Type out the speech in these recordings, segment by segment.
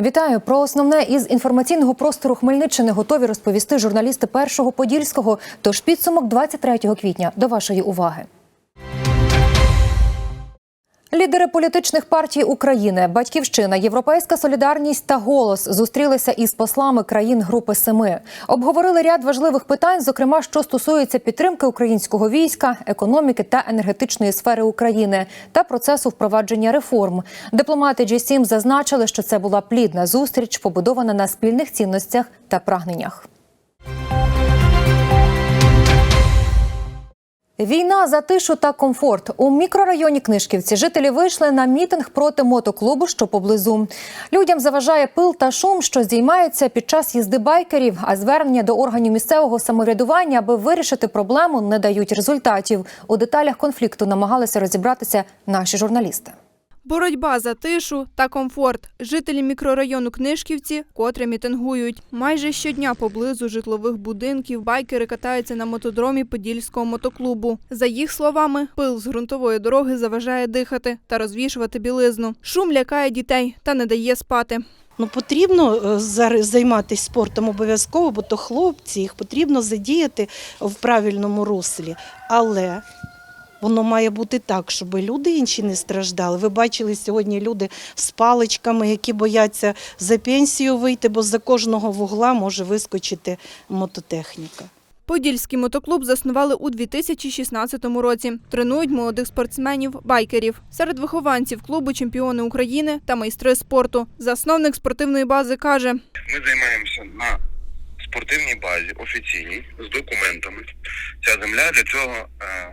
Вітаю про основне із інформаційного простору Хмельниччини готові розповісти журналісти першого подільського. Тож підсумок 23 квітня до вашої уваги. Лідери політичних партій України, Батьківщина, Європейська солідарність та голос зустрілися із послами країн Групи Семи. Обговорили ряд важливих питань, зокрема, що стосується підтримки українського війська, економіки та енергетичної сфери України та процесу впровадження реформ. Дипломати G7 зазначили, що це була плідна зустріч, побудована на спільних цінностях та прагненнях. Війна за тишу та комфорт у мікрорайоні Книжківці. Жителі вийшли на мітинг проти мотоклубу, що поблизу. Людям заважає пил та шум, що здіймаються під час їзди байкерів. А звернення до органів місцевого самоврядування, аби вирішити проблему, не дають результатів. У деталях конфлікту намагалися розібратися наші журналісти. Боротьба за тишу та комфорт. Жителі мікрорайону Книжківці котре мітингують. Майже щодня поблизу житлових будинків байкери катаються на мотодромі Подільського мотоклубу. За їх словами, пил з ґрунтової дороги заважає дихати та розвішувати білизну. Шум лякає дітей та не дає спати. Ну, потрібно е, займатися спортом обов'язково, бо то хлопці, їх потрібно задіяти в правильному руслі. Але воно має бути так, щоб люди інші не страждали. Ви бачили сьогодні люди з паличками, які бояться за пенсію вийти, бо за кожного вугла може вискочити мототехніка. Подільський мотоклуб заснували у 2016 році. Тренують молодих спортсменів, байкерів. Серед вихованців клубу чемпіони України та майстри спорту. Засновник спортивної бази каже, Ми займаємося на спортивній базі, офіційній, з документами. Ця земля для цього, е,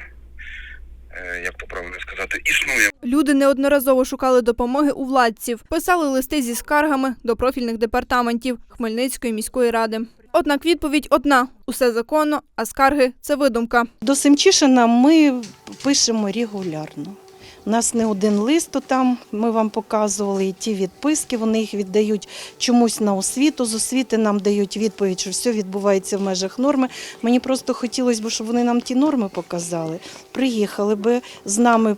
як то правильно сказати, існує. Люди неодноразово шукали допомоги у владців, писали листи зі скаргами до профільних департаментів Хмельницької міської ради. Однак відповідь одна: усе законно, а скарги це видумка. До Семчишина ми пишемо регулярно. У нас не один лист там, ми вам показували, і ті відписки, вони їх віддають чомусь на освіту. З освіти нам дають відповідь, що все відбувається в межах норми. Мені просто хотілося б, щоб вони нам ті норми показали. Приїхали би з нами,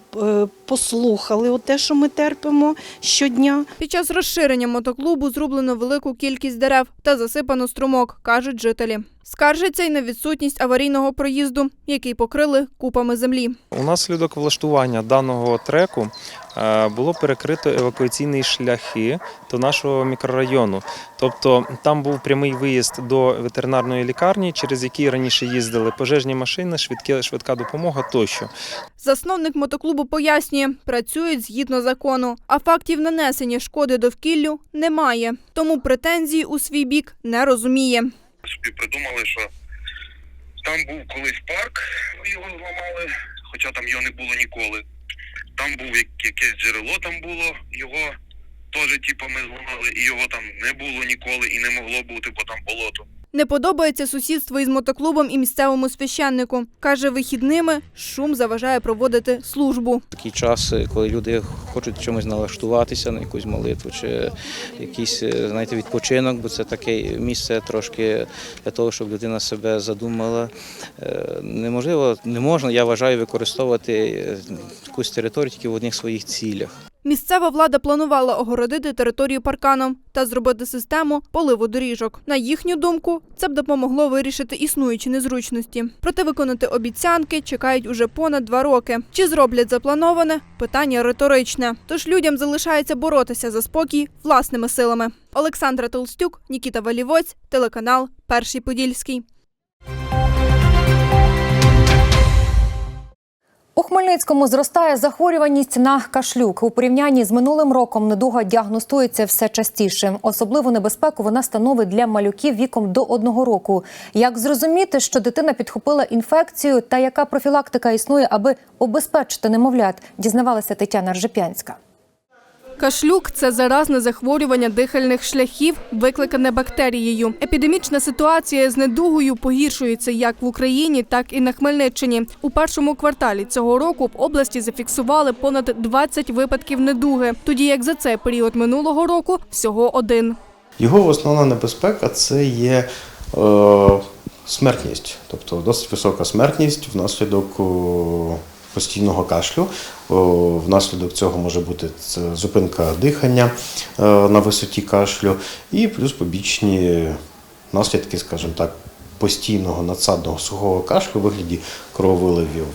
послухали те, що ми терпимо щодня. Під час розширення мотоклубу зроблено велику кількість дерев та засипано струмок, кажуть жителі. Скаржаться й на відсутність аварійного проїзду, який покрили купами землі. Унаслідок влаштування даного треку було перекрито евакуаційні шляхи до нашого мікрорайону. Тобто там був прямий виїзд до ветеринарної лікарні, через який раніше їздили пожежні машини, швидкі, швидка допомога тощо. Засновник мотоклубу пояснює, працюють згідно закону, а фактів нанесення шкоди довкіллю немає. Тому претензії у свій бік не розуміє. Собі придумали, що там був колись парк, його зламали, хоча там його не було ніколи. Там був як- якесь джерело, там було його теж типу, ми зламали, і його там не було ніколи і не могло бути, бо там болото. Не подобається сусідство із мотоклубом і місцевому священнику. Каже, вихідними шум заважає проводити службу. Такий час, коли люди хочуть чомусь налаштуватися на якусь молитву чи якийсь е, знаєте, відпочинок, бо це таке місце трошки для того, щоб людина себе задумала. Е, Неможливо, не можна, я вважаю, використовувати е, якусь територію тільки в одних своїх цілях. Місцева влада планувала огородити територію парканом та зробити систему поливу доріжок. На їхню думку, це б допомогло вирішити існуючі незручності. Проте виконати обіцянки чекають уже понад два роки. Чи зроблять заплановане? Питання риторичне. Тож людям залишається боротися за спокій власними силами. Олександра Толстюк, Нікіта Валівоць, телеканал Перший Подільський. У Хмельницькому зростає захворюваність на кашлюк. У порівнянні з минулим роком недуга діагностується все частіше. Особливу небезпеку вона становить для малюків віком до одного року. Як зрозуміти, що дитина підхопила інфекцію та яка профілактика існує, аби обезпечити немовлят, дізнавалася Тетяна Ржепянська. Кашлюк це заразне захворювання дихальних шляхів, викликане бактерією. Епідемічна ситуація з недугою погіршується як в Україні, так і на Хмельниччині. У першому кварталі цього року в області зафіксували понад 20 випадків недуги, тоді як за цей період минулого року всього один. Його основна небезпека це є е, смертність, тобто досить висока смертність внаслідок о, постійного кашлю. Внаслідок цього може бути зупинка дихання е, на висоті кашлю і плюс побічні наслідки, скажімо так, постійного надсадного сухого кашлю у вигляді крововиливів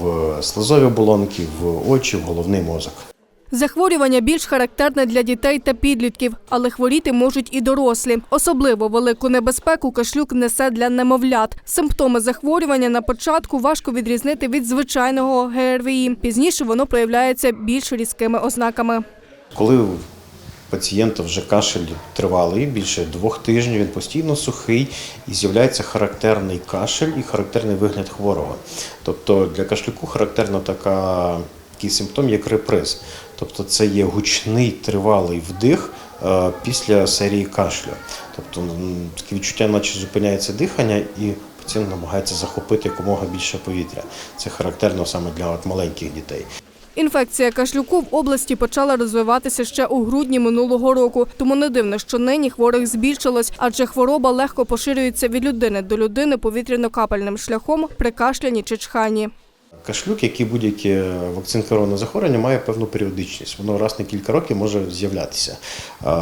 в, слизові оболонки, в очі, в головний мозок. Захворювання більш характерне для дітей та підлітків, але хворіти можуть і дорослі. Особливо велику небезпеку кашлюк несе для немовлят. Симптоми захворювання на початку важко відрізнити від звичайного ГРВІ. Пізніше воно проявляється більш різкими ознаками. Коли у пацієнта вже кашель тривалий, більше двох тижнів, він постійно сухий і з'являється характерний кашель і характерний вигляд хворого. Тобто для кашлюку характерна така, такий симптом, як реприз. Тобто це є гучний тривалий вдих е, після серії кашлю. Тобто таке відчуття, наче зупиняється дихання, і пацієнт намагається захопити якомога більше повітря. Це характерно саме для от маленьких дітей. Інфекція кашлюку в області почала розвиватися ще у грудні минулого року. Тому не дивно, що нині хворих збільшилось, адже хвороба легко поширюється від людини до людини повітряно-капельним шляхом при кашлянні чи чханні. Кашлюк, як і будь-яке вакцинкароване захворювання, має певну періодичність. Воно раз на кілька років може з'являтися.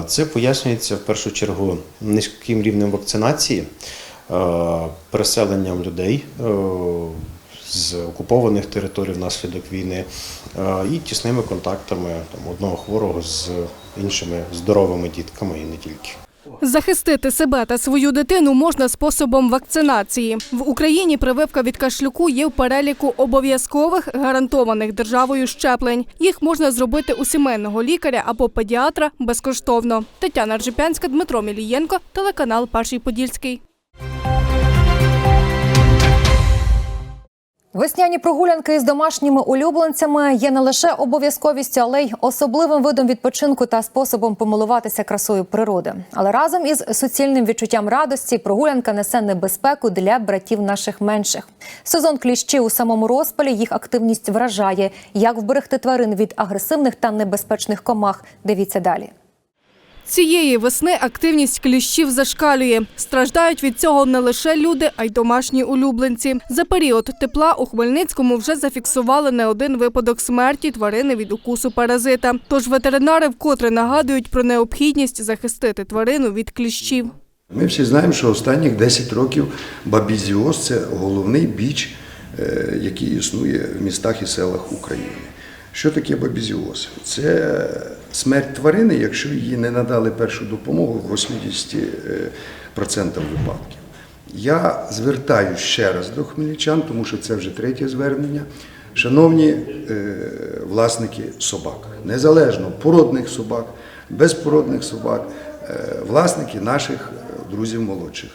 Це пояснюється в першу чергу низьким рівнем вакцинації, переселенням людей з окупованих територій внаслідок війни і тісними контактами там, одного хворого з іншими здоровими дітками і не тільки. Захистити себе та свою дитину можна способом вакцинації. В Україні прививка від кашлюку є в переліку обов'язкових гарантованих державою щеплень. Їх можна зробити у сімейного лікаря або педіатра безкоштовно. Тетяна Ржипянська, Дмитро Мілієнко, телеканал Перший Подільський. Весняні прогулянки із домашніми улюбленцями є не лише обов'язковістю, але й особливим видом відпочинку та способом помилуватися красою природи. Але разом із суцільним відчуттям радості прогулянка несе небезпеку для братів наших менших. Сезон кліщів у самому розпалі їх активність вражає. Як вберегти тварин від агресивних та небезпечних комах? Дивіться далі. Цієї весни активність кліщів зашкалює. Страждають від цього не лише люди, а й домашні улюбленці. За період тепла у Хмельницькому вже зафіксували не один випадок смерті тварини від укусу паразита. Тож ветеринари вкотре нагадують про необхідність захистити тварину від кліщів. Ми всі знаємо, що останніх 10 років бабізіоз це головний біч, е, який існує в містах і селах України. Що таке бабізіоз? Це смерть тварини, якщо їй не надали першу допомогу в 80% випадків. Я звертаюся ще раз до хмельничан, тому що це вже третє звернення. Шановні е, власники собак, незалежно породних собак, безпородних собак, е, власники наших е, друзів молодших.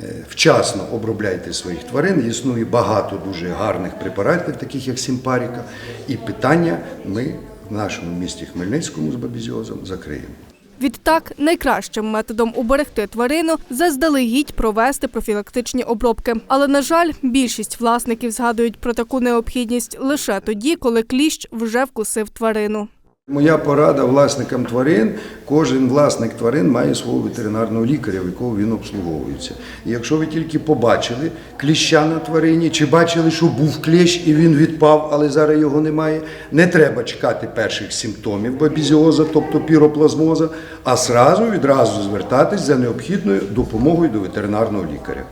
Е, Вчасно обробляйте своїх тварин. Існує багато дуже гарних препаратів, таких як Сімпаріка. І питання ми в нашому місті Хмельницькому з бабізіозом закриємо. Відтак, найкращим методом уберегти тварину заздалегідь провести профілактичні обробки. Але на жаль, більшість власників згадують про таку необхідність лише тоді, коли кліщ вже вкусив тварину. Моя порада власникам тварин. Кожен власник тварин має свого ветеринарного лікаря, в якого він обслуговується. І якщо ви тільки побачили кліща на тварині, чи бачили, що був клещ і він відпав, але зараз його немає, не треба чекати перших симптомів бабізіоза, тобто піроплазмоза, а сразу відразу звертатись за необхідною допомогою до ветеринарного лікаря.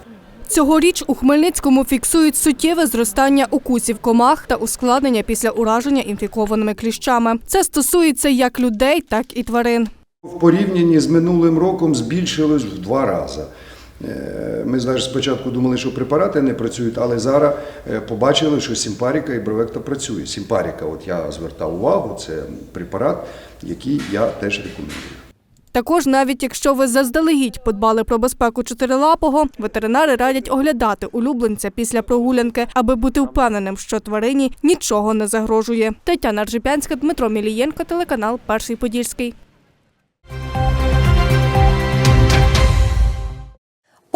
Цьогоріч у Хмельницькому фіксують суттєве зростання укусів комах та ускладнення після ураження інфікованими кліщами. Це стосується як людей, так і тварин. В порівнянні з минулим роком збільшилось в два рази. Е, Ми зараз спочатку думали, що препарати не працюють, але зараз е, побачили, що Сімпаріка і Бровекта працює. Сімпаріка, от я звертав увагу, це препарат, який я теж рекомендую. Також, навіть якщо ви заздалегідь подбали про безпеку чотирилапого, ветеринари радять оглядати улюбленця після прогулянки, аби бути впевненим, що тварині нічого не загрожує. Тетяна Ржипянська, Дмитро Мілієнко, телеканал Перший Подільський.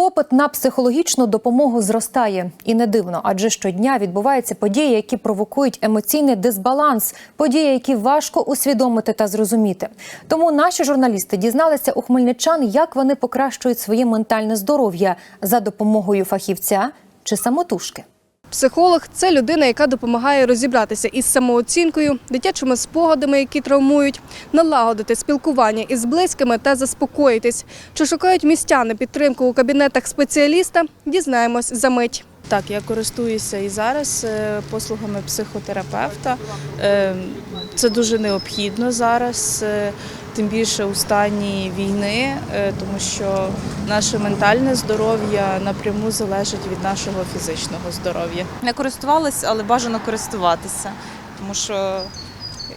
Попит на психологічну допомогу зростає і не дивно, адже щодня відбуваються події, які провокують емоційний дисбаланс, події, які важко усвідомити та зрозуміти. Тому наші журналісти дізналися у хмельничан, як вони покращують своє ментальне здоров'я за допомогою фахівця чи самотужки. Психолог це людина, яка допомагає розібратися із самооцінкою, дитячими спогадами, які травмують, налагодити спілкування із близькими та заспокоїтись. Чи шукають містяни підтримку у кабінетах спеціаліста? Дізнаємось за мить. Так, я користуюся і зараз е, послугами психотерапевта. Е, Це дуже необхідно зараз, е, тим більше у стані війни, е, тому що наше ментальне здоров'я напряму залежить від нашого фізичного здоров'я. Не користувалась, але бажано користуватися, тому що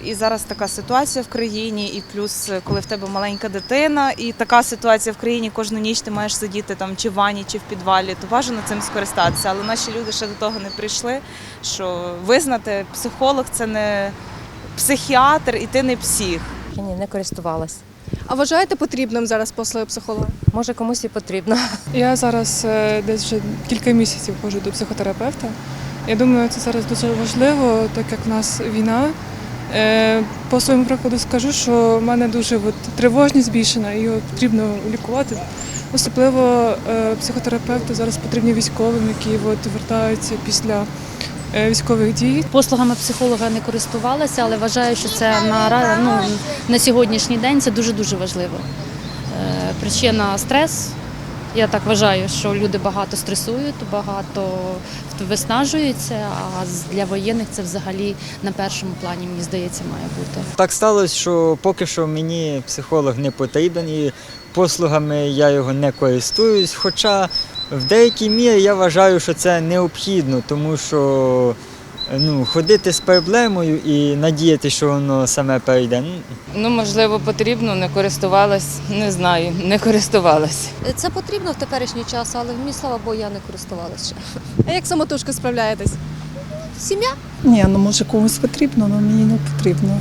і зараз така ситуація в країні, і плюс, е, коли в тебе маленька дитина, і така ситуація в країні кожну ніч ти маєш сидіти там чи в ванні, чи в підвалі, то бажано цим скористатися. Але наші люди ще до того не прийшли. Що визнати, психолог це не психіатр, і ти не псих. Ні, не користувалась. А вважаєте потрібним зараз послуги психолога? Може комусь і потрібно. Я зараз е, десь вже кілька місяців ходжу до психотерапевта. Я думаю, це зараз дуже важливо, так як в нас війна. Е, По своєму прикладу скажу, що в мене дуже от, тривожність збільшена, і його потрібно лікувати. Особливо е, психотерапевти зараз потрібні військовим, які от, вертаються після військових дій. Послугами психолога не користувалася, але вважаю, що це на, ну, на сьогоднішній день це дуже-дуже важливо. Е, Причина стрес. Я так вважаю, що люди багато стресують, багато виснажуються, а для воєнних це взагалі на першому плані, мені здається, має бути. Так сталося, що поки що мені психолог не потрібен і послугами я його не користуюсь. Хоча в деякій мірі я вважаю, що це необхідно, тому що ну, ходити з проблемою і надіяти, що воно саме перейде. ну, Ну, можливо, потрібно, не користувалась, не знаю, не користувалась. Це потрібно в теперішній час, але в мій слава Богу, я не користувалася ще. А як самотужки справляєтесь? Сім'я Ні, ну може комусь потрібно, але мені не потрібно.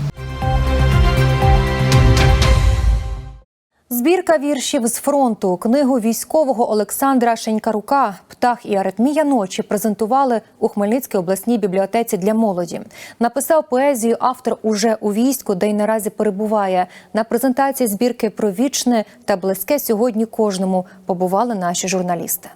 Збірка віршів з фронту, книгу військового Олександра Шенькарука Птах і аритмія ночі презентували у Хмельницькій обласній бібліотеці для молоді. Написав поезію автор уже у війську, де й наразі перебуває. На презентації збірки про вічне та близьке сьогодні кожному побували наші журналісти.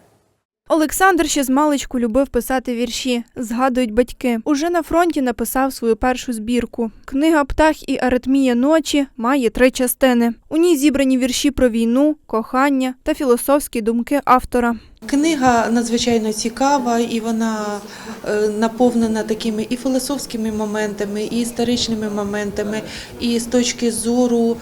Олександр ще з маличку любив писати вірші, згадують батьки. Уже на фронті написав свою першу збірку. Книга Птах і аритмія ночі має три частини. У ній зібрані вірші про війну, кохання та філософські думки автора. Книга надзвичайно цікава і вона е, наповнена такими і філософськими моментами, і історичними моментами. І з точки зору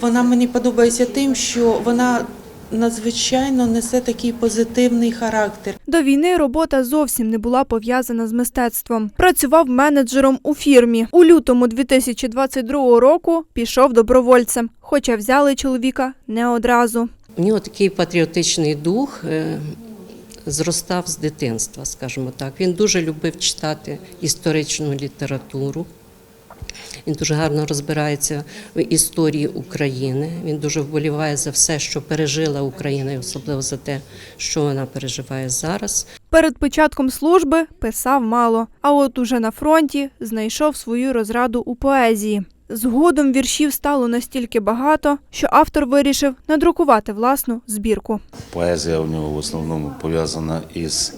вона мені подобається тим, що вона надзвичайно несе такий позитивний характер. До війни робота зовсім не була пов'язана з мистецтвом. Працював менеджером у фірмі. У лютому 2022 року пішов добровольцем, хоча взяли чоловіка не одразу. У нього такий патріотичний дух е, зростав з дитинства, скажімо так. Він дуже любив читати історичну літературу. Він дуже гарно розбирається в історії України. Він дуже вболіває за все, що пережила Україна, і особливо за те, що вона переживає зараз. Перед початком служби писав мало, а от уже на фронті знайшов свою розраду у поезії. Згодом віршів стало настільки багато, що автор вирішив надрукувати власну збірку. Поезія у нього в основному пов'язана із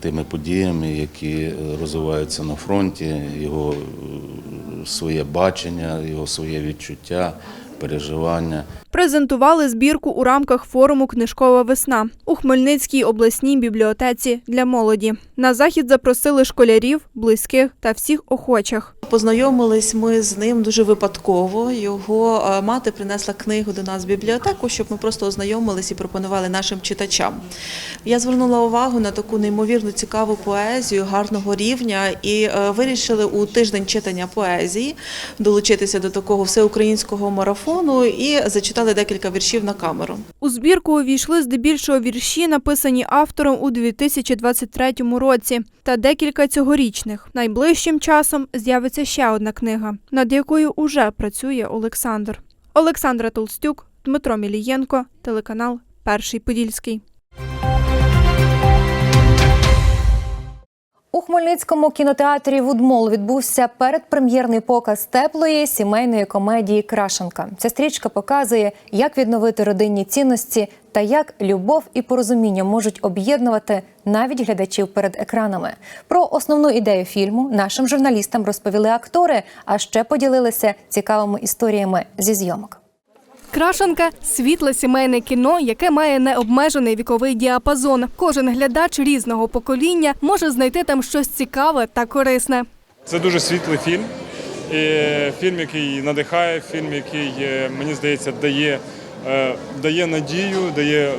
тими подіями, які е, розвиваються на фронті, його е, своє бачення, його своє відчуття, переживання. Презентували збірку у рамках форуму Книжкова весна у Хмельницькій обласній бібліотеці для молоді. На захід запросили школярів, близьких та всіх охочих. Познайомились ми з ним дуже випадково. Його е, мати принесла книгу до нас в бібліотеку, щоб ми просто ознайомились і пропонували нашим читачам. Я звернула увагу на таку неймовірно цікаву поезію гарного рівня і е, вирішили у тиждень читання поезії долучитися до такого всеукраїнського марафону і зачитали декілька віршів на камеру. У збірку увійшли здебільшого вірші, написані автором у 2023 році, та декілька цьогорічних. Найближчим часом з'явиться ще одна книга, над якою уже працює Олександр. Олександра Толстюк, Дмитро Мілієнко, телеканал Перший Подільський. У Хмельницькому кінотеатрі Вудмол відбувся передпрем'єрний показ теплої сімейної комедії Крашенка. Ця стрічка показує, як відновити родинні цінності та як любов і порозуміння можуть об'єднувати навіть глядачів перед екранами. Про основну ідею фільму нашим журналістам розповіли актори, а ще поділилися цікавими історіями зі зйомок. Крашенка світле сімейне кіно, яке має необмежений віковий діапазон. Кожен глядач різного покоління може знайти там щось цікаве та корисне. Це дуже світлий фільм. І фільм, який надихає, фільм, який, е, мені здається, дає, е, дає надію, дає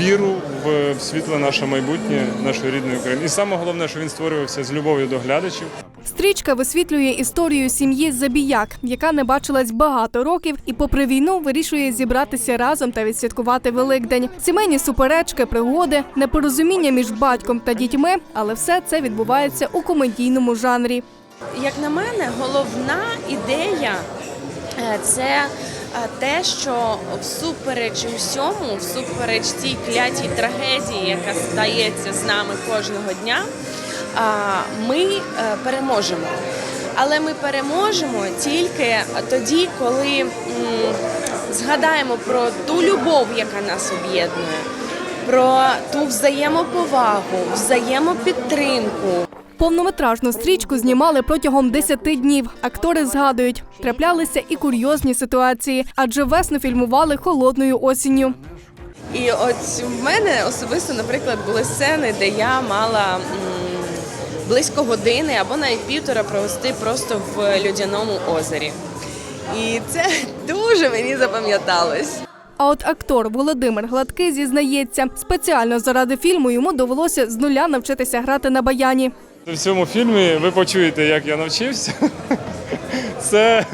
віру в світле наше майбутнє, нашої рідної України. І саме головне, що він створювався з любов'ю до глядачів. Стрічка висвітлює історію сім'ї Забіяк, яка не бачилась багато років, і попри війну вирішує зібратися разом та відсвяткувати Великдень. Сімейні суперечки, пригоди, непорозуміння між батьком та дітьми, але все це відбувається у комедійному жанрі. Як на мене, головна ідея е, це е, те, що всупереч усьому, всупереч цій клятій трагедії, яка стається з нами кожного дня, ми е, переможемо. Але ми переможемо тільки тоді, коли згадаємо про ту любов, яка нас об'єднує, про ту взаємоповагу, взаємопідтримку. Повнометражну стрічку знімали протягом 10 днів. Актори згадують, траплялися і курйозні ситуації, адже весну фільмували холодною осінню. І от в мене особисто, наприклад, були сцени, де я мала м, близько години або навіть півтора провести просто в людяному озері. І це дуже мені запам'яталось. А от актор Володимир Гладкий зізнається, спеціально заради фільму йому довелося з нуля навчитися грати на баяні. В цьому фільмі ви почуєте, як я навчився. Це,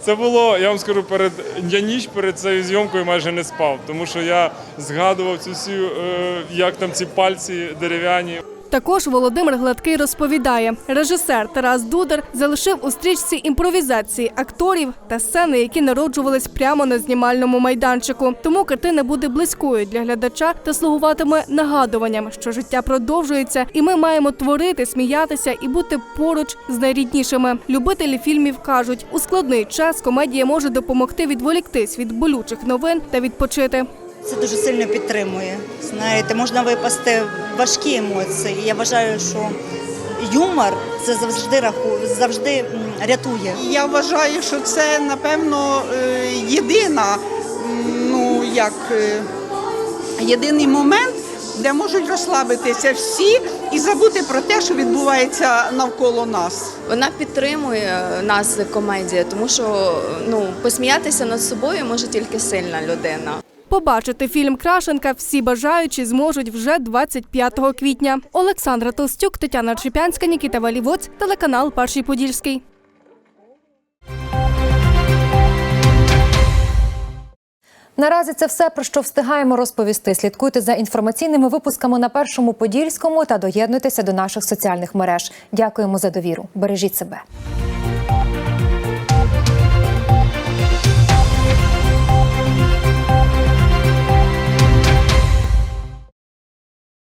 це було, я вам скажу, перед я ніч перед цією зйомкою майже не спав, тому що я згадував цю всю, е, як там ці пальці дерев'яні. Також Володимир Гладкий розповідає, режисер Тарас Дудар залишив у стрічці імпровізації акторів та сцени, які народжувались прямо на знімальному майданчику. Тому картина буде близькою для глядача та слугуватиме нагадуванням, що життя продовжується, і ми маємо творити, сміятися і бути поруч з найріднішими. Любителі фільмів кажуть, у складний час комедія може допомогти відволіктись від болючих новин та відпочити. Це дуже сильно підтримує. Знаєте, можна випасти важкі емоції. Я вважаю, що юмор це завжди раху, завжди рятує. Я вважаю, що це напевно е, єдина, ну як е, єдиний момент, де можуть розслабитися всі і забути про те, що відбувається навколо нас. Вона підтримує нас комедія, тому що ну посміятися над собою може тільки сильна людина. Побачити фільм Крашенка всі бажаючі зможуть вже 25 квітня. Олександра Толстюк, Тетяна Чепянська, Нікіта Валівоць, телеканал Перший Подільський. Наразі це все про що встигаємо розповісти. Слідкуйте за інформаційними випусками на першому подільському та доєднуйтеся до наших соціальних мереж. Дякуємо за довіру. Бережіть себе.